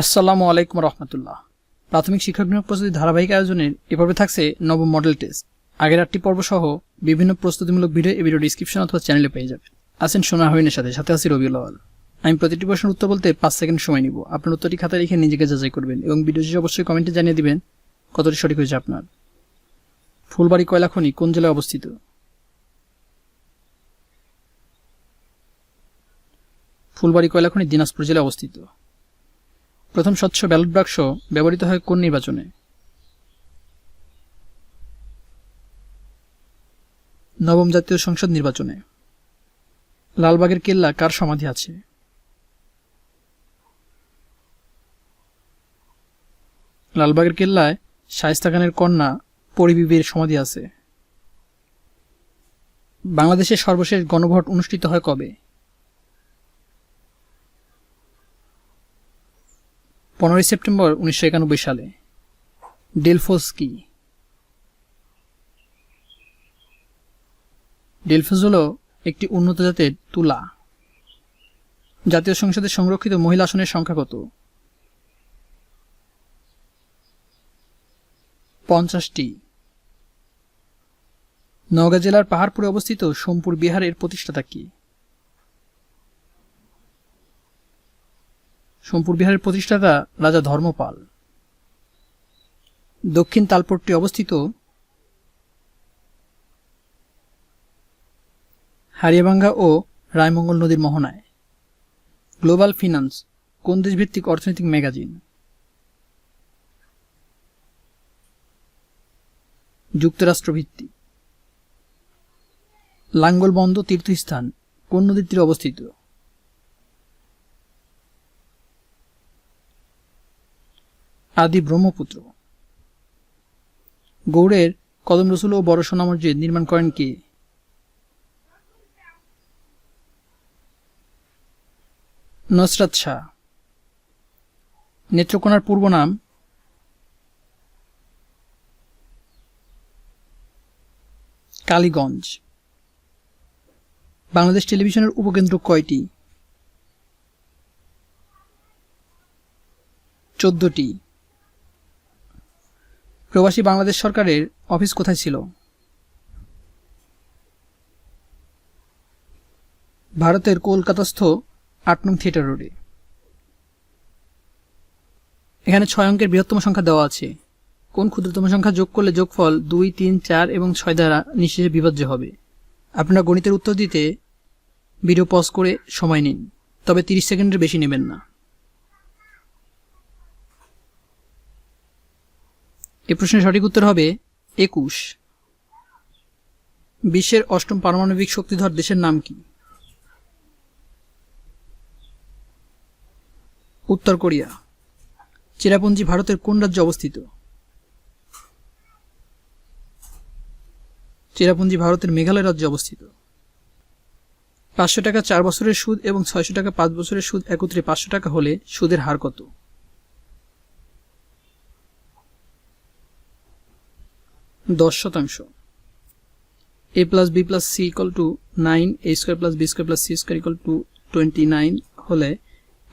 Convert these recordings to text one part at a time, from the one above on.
আসসালামু আলাইকুম রহমতুল্লাহ। প্রাথমিক শিক্ষক নিয়োগ প্রস্তুতি ধারাবাহিক আয়োজনের এ পর্বে থাকছে নবম মডেল টেস্ট আগের আটটি পর্ব সহ বিভিন্ন প্রস্তুতিমূলক ভিডিও এই ভিডিও ডিসক্রিপশন অথবা চ্যানেলে পেয়ে যাবেন। আছেন সোনা হরিণের সাথে সাথে আছি রবিউল আওয়াল আমি প্রতিটি প্রশ্নের উত্তর বলতে পাঁচ সেকেন্ড সময় নিব। আপনার উত্তরটি খাতায় লিখে নিজেকে যাচাই করবেন এবং ভিডিও শেষে অবশ্যই কমেন্টে জানিয়ে দিবেন কতটি সঠিক হয়েছে আপনার। ফুলবাড়ি কয়লা খনি কোন জেলায় অবস্থিত? ফুলবাড়ি কয়লা খনি দিনাজপুর জেলায় অবস্থিত। প্রথম স্বচ্ছ ব্যালট বাক্স ব্যবহৃত হয় কোন নির্বাচনে? নবম জাতীয় সংসদ নির্বাচনে। লালবাগের কেল্লা কার সমাধি আছে? লালবাগের কেল্লায় শায়েস্তা খানের কন্যা পরিবিবির সমাধি আছে। বাংলাদেশের সর্বশেষ গণভোট অনুষ্ঠিত হয় কবে? পনেরোই সেপ্টেম্বর উনিশশো একানব্বই সালে। ডেলফোস কি ডেলফোস হল একটি উন্নত জাতের তুলা। জাতীয় সংসদে সংরক্ষিত মহিলা আসনের সংখ্যা কত? পঞ্চাশটি। নওগাঁ জেলার পাহাড়পুরে অবস্থিত সোমপুর বিহারের প্রতিষ্ঠাতা কি? সোমপুর বিহারের প্রতিষ্ঠাতা রাজা ধর্মপাল। দক্ষিণ তালপট্টি অবস্থিত হারিয়াবাঙ্গা ও রায়মঙ্গল নদীর মোহনায়। গ্লোবাল ফিনান্স, কোন দেশভিত্তিক অর্থনৈতিক ম্যাগাজিন? যুক্তরাষ্ট্রভিত্তিক। লাঙ্গলবন্দ তীর্থস্থান, কোন নদীর তীরে অবস্থিত? আদি ব্রহ্মপুত্র। গৌড়ের কদম রসুল ও বড় সোনা মসজিদ নির্মাণ করেন কে? নসরাত শাহ। নেত্রকোনার পূর্ব নাম কালীগঞ্জ। বাংলাদেশ টেলিভিশনের উপকেন্দ্র কয়টি? চোদ্দটি। প্রবাসী বাংলাদেশ সরকারের অফিস কোথায় ছিল? ভারতের কলকাতাস্থ আট নং থিয়েটার রোডে। এখানে ছয় অঙ্কের বৃহত্তম সংখ্যা দেওয়া আছে। কোন ক্ষুদ্রতম সংখ্যা যোগ করলে যোগফল দুই, তিন, চার এবং ছয় দ্বারা নিঃশেষে বিভাজ্য হবে? আপনারা গণিতের উত্তর দিতে ভিডিও পজ করে সময় নিন, তবে তিরিশ সেকেন্ডের বেশি নেবেন না। এ প্রশ্নের সঠিক উত্তর হবে একুশ। বিশ্বের অষ্টম পারমাণবিক শক্তিধর দেশের নাম কি? উত্তর কোরিয়া। চেরাপুঞ্জি ভারতের কোন রাজ্যে অবস্থিত? চেরাপুঞ্জি ভারতের মেঘালয় রাজ্যে অবস্থিত। পাঁচশো টাকা চার বছরের সুদ এবং ছয়শো টাকা পাঁচ বছরের সুদ একত্রে পাঁচশো টাকা হলে সুদের হার কত? দশ শতাংশ। A plus B plus C equal to nine A square plus B square plus C square equal to twenty nine হলে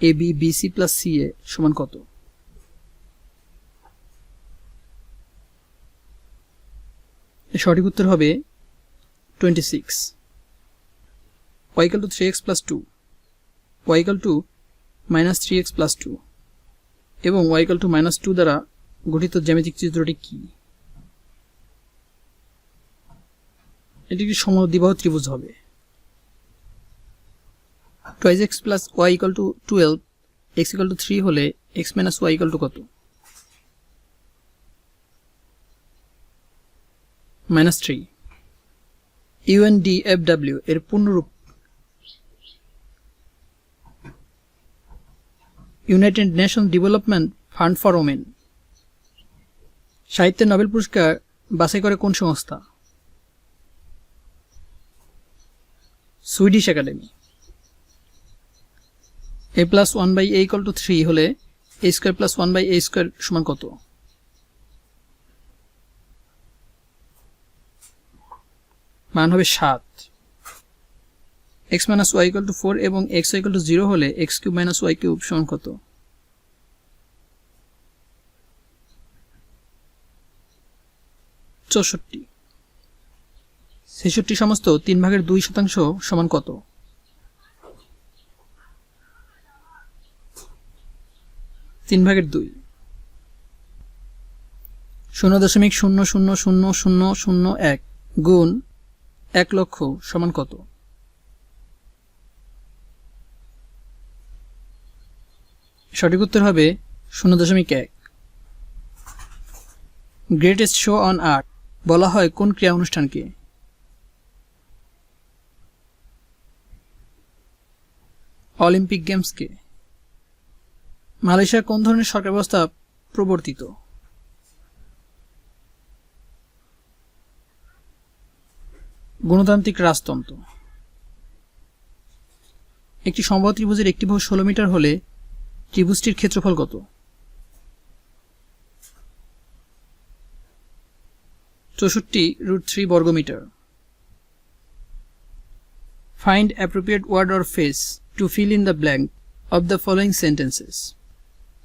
A B B C plus C A সমান কত? সঠিক উত্তর হবে twenty six Y equal to three X plus two Y equal to minus three X plus two এবং Y equal to minus two দ্বারা গঠিত জ্যামিতিক চিত্রটি কী? এটি একটি সমদ্বিবাহ ত্রিভুজ হবে? Twice x plus y equal to twelve, x equal to three হলে x minus y equal to কত? Minus three. UND F W এর পূর্ণরূপ United Nation Development Fund for Women. সাহিত্যের নোবেল পুরস্কার বাছাই করে কোন সংস্থা? Swedish academy a plus one by a equal to three হলে a square plus one by a square সমান কত? মান হবে সাত। X minus y equal to four এবং x y equal to zero হলে x cube minus y cube সমান কত? চৌষট্টি। ছেষট্টি সমস্ত তিন ভাগের দুই শতাংশ সমান কত? তিন ভাগের দুই। শূন্য দশমিক শূন্য শূন্য শূন্য শূন্য শূন্য এক গুণ এক লক্ষ সমান কত? সঠিক উত্তর হবে শূন্য দশমিক এক। গ্রেটেস্ট শো অন আর্ট বলা হয় কোন ক্রিয়া অনুষ্ঠানকে? অলিম্পিক গেমসকে। মালয়েশিয়ার কোন ধরনের সরকার ব্যবস্থা প্রবর্তিত? গণতান্ত্রিক রাজতন্ত্র। একটি সমবাহ ত্রিভুজের একটি বাহু ষোলো মিটার হলে ত্রিভুজটির ক্ষেত্রফল কত? চৌষট্টি রুট থ্রি বর্গমিটার। Find appropriate word or phrase in the blank of the following sentences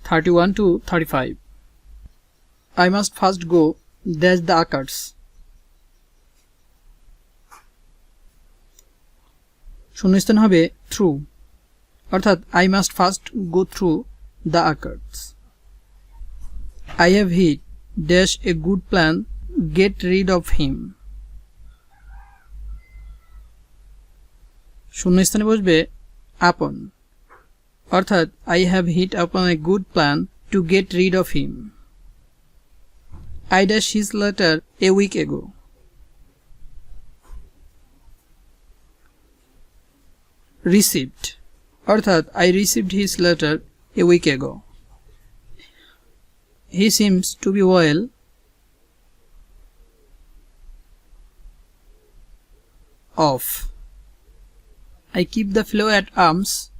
thirty one to thirty five I must first go dash the accounts শূন্যস্থান হবে থ্রু অর্থাৎ I must first go through the accounts I have hit dash a good plan get rid of him শূন্যস্থানে বসবে upon অর্থাৎ I have hit upon a good plan to get rid of him I dash his letter a week ago received অর্থাৎ, I received his letter a week ago. He seems to be well. Off. I keep the flow at arms.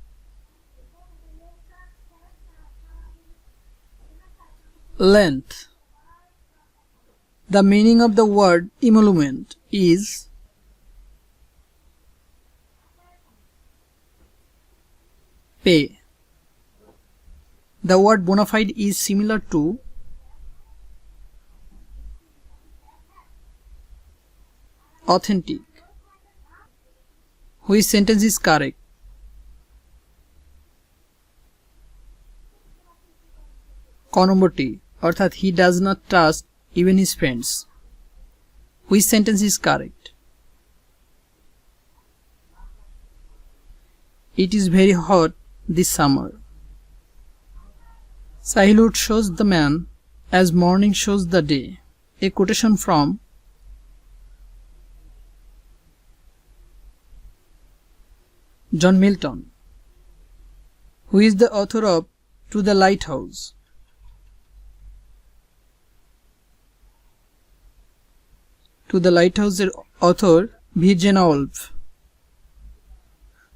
Length. The meaning of the word emolument is pay. The word bona fide is similar to authentic. Which sentence is correct? ক নম্বরটি অর্থাৎ he does not trust even his friends which sentence is correct It is very hot this summer. Sahilud shows the man as morning shows the day. A quotation from John Milton. Who is the author of To the Lighthouse? To the Lighthouse এর author Virginia Woolf.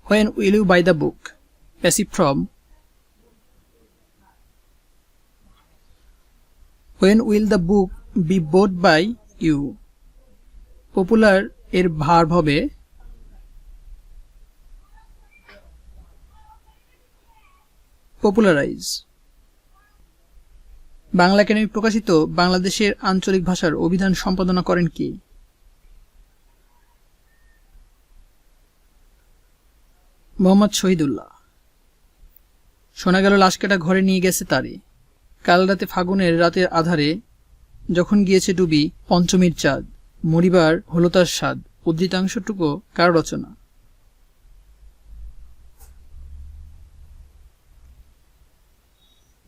When will you buy the book? Passive from When will the book be bought by you? Popular এর verb হবে popularise Bangla academy প্রকাশিত বাংলাদেশের আঞ্চলিক ভাষার অভিধান সম্পাদনা করেন কি? মোহাম্মদ শহীদুল্লাহ। শোনা গেল লাশ কাটা ঘরে নিয়ে গেছে তারে। কাল রাতে ফাগুনের রাতের আধারে যখন গিয়েছে ডুবি পঞ্চমীর চাঁদ, মরিবার হলো তার স্বাদ। উদ্ধৃতাংশটুকু কার রচনা?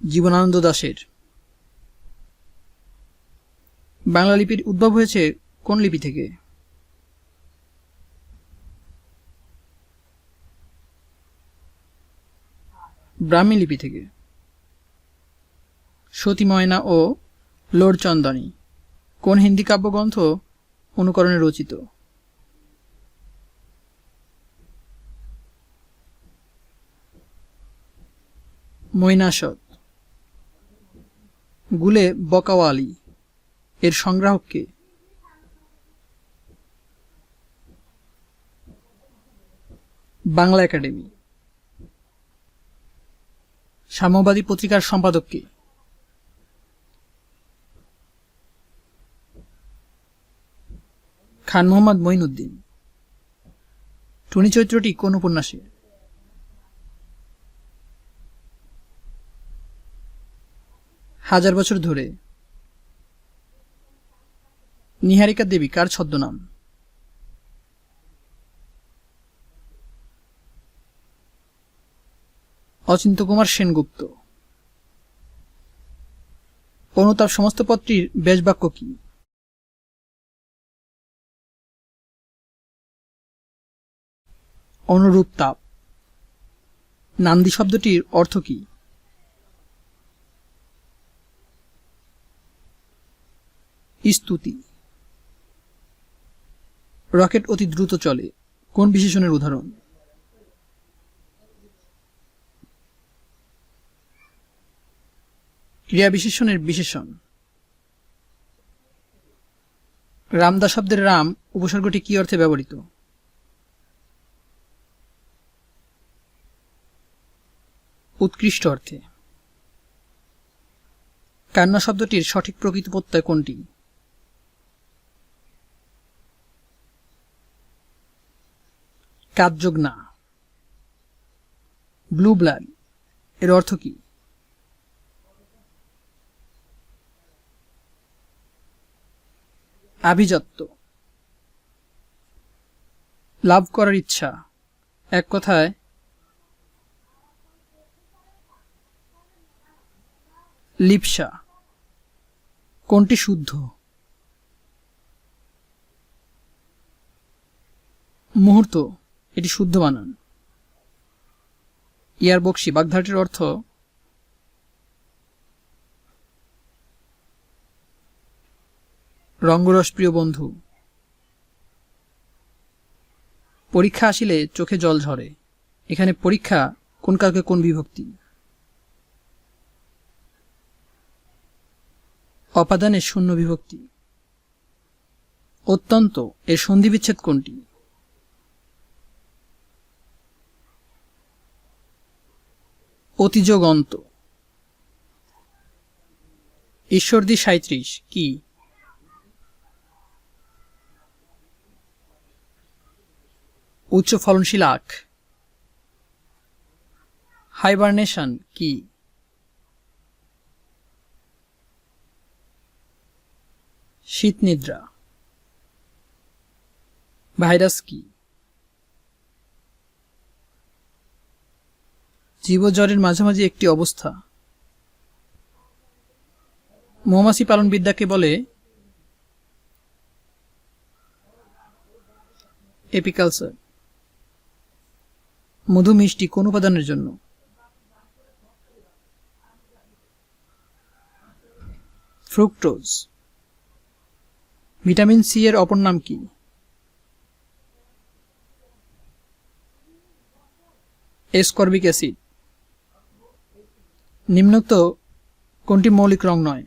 জীবনানন্দ দাশের বাংলা লিপির উদ্ভব হয়েছে কোন লিপি থেকে? ব্রাহ্মী লিপি থেকে। সতী ময়না ও লোর চন্দনী। কোন হিন্দি কাব্যগ্রন্থ অনুকরণে রচিত? মৈনাসদ গুলে বকাওয়ালি এর সংগ্রাহককে বাংলা একাডেমি। সাম্যবাদী পত্রিকার সম্পাদককে খান মোহাম্মদ মঈনুদ্দিন। টুনি চরিত্রটি কোন উপন্যাসে হাজার বছর ধরে। নিহারিকা দেবী, কার ছদ্মনাম? অচিন্ত কুমার সেনগুপ্ত। অনুতাপ সমস্ত পত্রীর বেশবাক্য কি? অনুরূপ তাপ। নান্দি শব্দটির অর্থ কি? স্তুতি। রকেট অতি দ্রুত চলে। কোন বিশেষণের উদাহরণ? ক্রিয়া বিশেষণের বিশেষণ। রামদা শব্দের রাম উপসর্গটি কি অর্থে ব্যবহৃত? উৎকৃষ্ট অর্থে। কান্না শব্দটির সঠিক প্রকৃত প্রত্যয় কোনটি? কাজযোগ না। ব্লু ব্লাড এর অর্থ কি? আভিজাত্য। লাভ করার ইচ্ছা। এক কথায়, লিপসা। কোনটি শুদ্ধ? মুহূর্ত। এটি শুদ্ধ বানান। ইয়ার বক্সি, বাগধারাটির অর্থ, রঙ্গরস প্রিয় বন্ধু, পরীক্ষা আসিলে চোখে জল ঝরে। এখানে পরীক্ষা কোন কালকে কোন বিভক্তি? অপাদানের শূন্য বিভক্তি। অত্যন্ত, এর সন্ধিবিচ্ছেদ কোনটি? অতিযোগ অন্ত ঈশ্বরদী সাঁত্রিশ কি? উচ্চ ফলনশীল আখ। হাইবারনেশন কি? শীত নিদ্রা ভাইরাস কি? জীবজ্বরের মাঝামাঝি একটি অবস্থা। মৌমাছি পালন বিদ্যাকে বলে এপিকালচার। মধু মিষ্টি কোন উপাদানের জন্য? ফ্রুক্টোজ। ভিটামিন সি এর অপর নাম কি? Ascorbic acid. নিম্নোক্ত কোনটি মৌলিক রং নয়?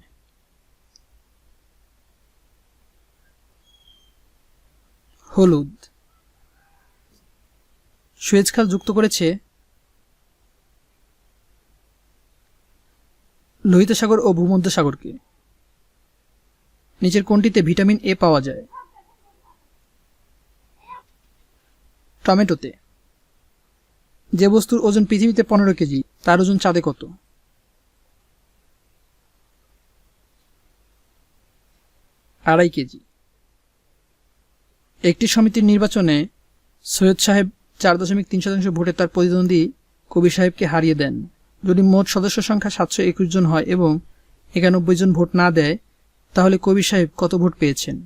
হলুদ। সুয়েজ খাল যুক্ত করেছে লোহিত সাগর ও ভূমধ্য সাগরকে নিচের কোনটিতে ভিটামিন এ পাওয়া যায়? টমেটোতে। যে বস্তুর ওজন পৃথিবীতে পনেরো কেজি, তার ওজন চাঁদে কত? আড়াই কেজি। একটি সমিতির নির্বাচনে সৈয়দ সাহেব চার দশমিক তিন শতাংশ ভোটে তার প্রতিদ্বন্দ্বী কবির সাহেবকে হারিয়ে দেন। যদি মোট সদস্য সংখ্যা সাতশো একুশ জন হয় এবং একানব্বই জন ভোট না দেয়, তাহলে কবির সাহেব কত ভোট পেয়েছেন?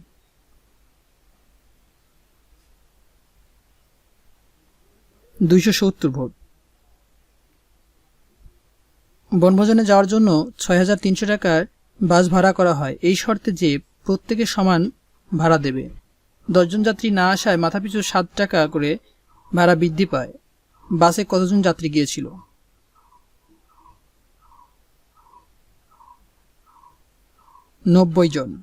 দুইশো সত্তর ভোট। বনভোজনে যাওয়ার জন্য ছয় হাজার তিনশো টাকার বাস ভাড়া করা হয়। এই শর্তে যে প্রত্যেকে সমান ভাড়া দেবে। দশজন যাত্রী না আসায় মাথাপিছু সাত টাকা করে ভাড়া বৃদ্ধি পায়। বাসে কতজন যাত্রী গিয়েছিল? নব্বই জন।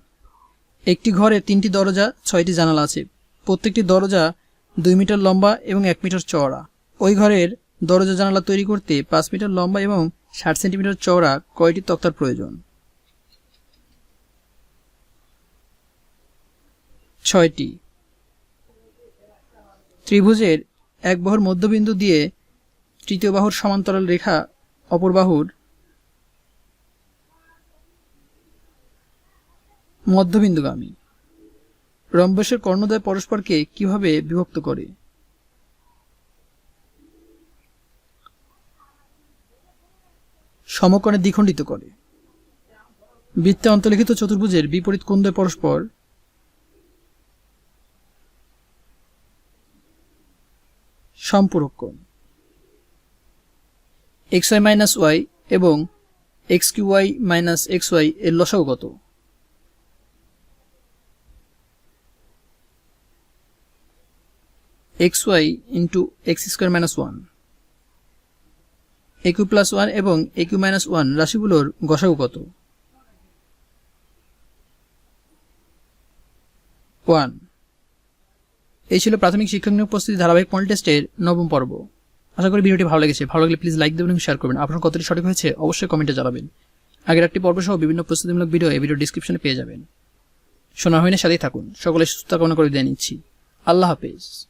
একটি ঘরে তিনটি দরজা, ছয়টি জানালা আছে। প্রত্যেকটি দরজা দুই মিটার লম্বা এবং এক মিটার চওড়া। ওই ঘরের দরজা জানালা তৈরি করতে পাঁচ মিটার লম্বা এবং ষাট সেন্টিমিটার চওড়া কয়টি তক্তার প্রয়োজন? ছয়টি। ত্রিভুজের এক বাহুর মধ্যবিন্দু দিয়ে তৃতীয় বাহুর সমান্তরাল রেখা, অপর বাহুর মধ্যবিন্দুগামী। রম্বসের কর্ণদ্বয় পরস্পরকে কীভাবে বিভক্ত করে? সমকোণে দ্বিখণ্ডিত করে। বৃত্তে অন্তর্লিখিত চতুর্ভুজের বিপরীত কোণদ্বয় পরস্পর সম্পূরক। এক্স ওয়াই মাইনাস ওয়াই এবং X Q Y minus X Y এর লসাগু কত? X Y into X square minus one A Q plus one এবং একিউ মাইনাস ওয়ান রাশিগুলোর গসাগু কত? ওয়ান এই ছিল প্রাথমিক শিক্ষক নিয়োগ প্রস্তুতি ধারাবাহিক পয়েন্ট টেস্টের নবম পর্ব। আশা করি ভিডিওটি ভালো লেগেছে। ভালো লাগলে প্লিজ লাইক দেবেন এবং শেয়ার করবেন। আপনার কতটি সঠিক হয়েছে অবশ্যই কমেন্টে জানাবেন। আগের একটি পর্ব সহ বিভিন্ন প্রস্তুতিমূলক ভিডিও এই ভিডিও ডিসক্রিপশনে পেয়ে যাবেন। শোনা হয়নি, সাথেই থাকুন। সকলে সুস্থ কামনা করে দিয়ে নিচ্ছি। আল্লাহ হাফেজ।